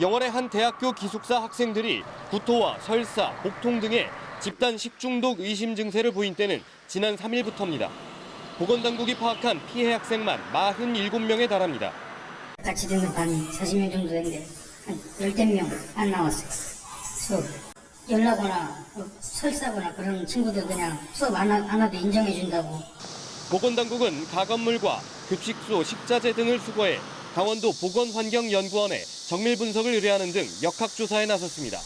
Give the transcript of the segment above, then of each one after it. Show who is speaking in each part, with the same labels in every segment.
Speaker 1: 영월의 한 대학교 기숙사 학생들이 구토와 설사, 복통 등의 집단 식중독 의심 증세를 보인 때는 지난 3일부터입니다. 보건당국이 파악한 피해 학생만 47명에 달합니다.
Speaker 2: 같이 듣는 반이 40명 정도 되는데 한 열댓 명안 나왔어요. 수업. 연락오나 어, 설사거나 그런 친구들 그냥 수업 안, 하, 안 하도 인정해 준다고
Speaker 1: 보건당국은 가건물과 급식소, 식자재 등을 수거해 강원도 보건환경연구원에 정밀 분석을 의뢰하는 등 역학조사에 나섰습니다.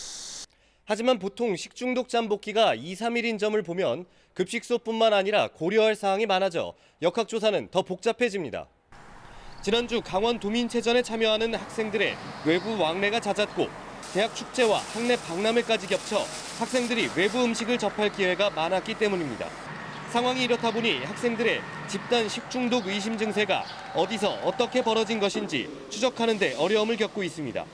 Speaker 1: 하지만 보통 식중독 잠복기가 2, 3일인 점을 보면 급식소뿐만 아니라 고려할 사항이 많아져 역학조사는 더 복잡해집니다. 지난주 강원 도민체전에 참여하는 학생들의 외부 왕래가 잦았고 대학 축제와 학내 박람회까지 겹쳐 학생들이 외부 음식을 접할 기회가 많았기 때문입니다. 상황이 이렇다 보니 학생들의 집단 식중독 의심 증세가 어디서 어떻게 벌어진 것인지 추적하는 데 어려움을 겪고 있습니다.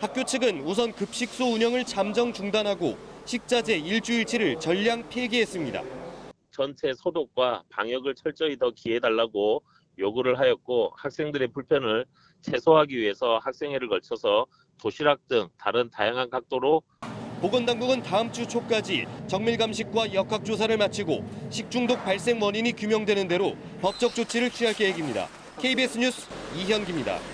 Speaker 1: 학교 측은 우선 급식소 운영을 잠정 중단하고 식자재 일주일치를 전량 폐기했습니다.
Speaker 3: 전체 소독과 방역을 철저히 더 기해달라고 요구를 하였고 학생들의 불편을 최소화하기 위해서 학생회를 걸쳐서 도시락 등 다른 다양한 각도로
Speaker 1: 보건당국은 다음 주 초까지 정밀 감식과 역학 조사를 마치고 식중독 발생 원인이 규명되는 대로 법적 조치를 취할 계획입니다. KBS 뉴스 이현기입니다.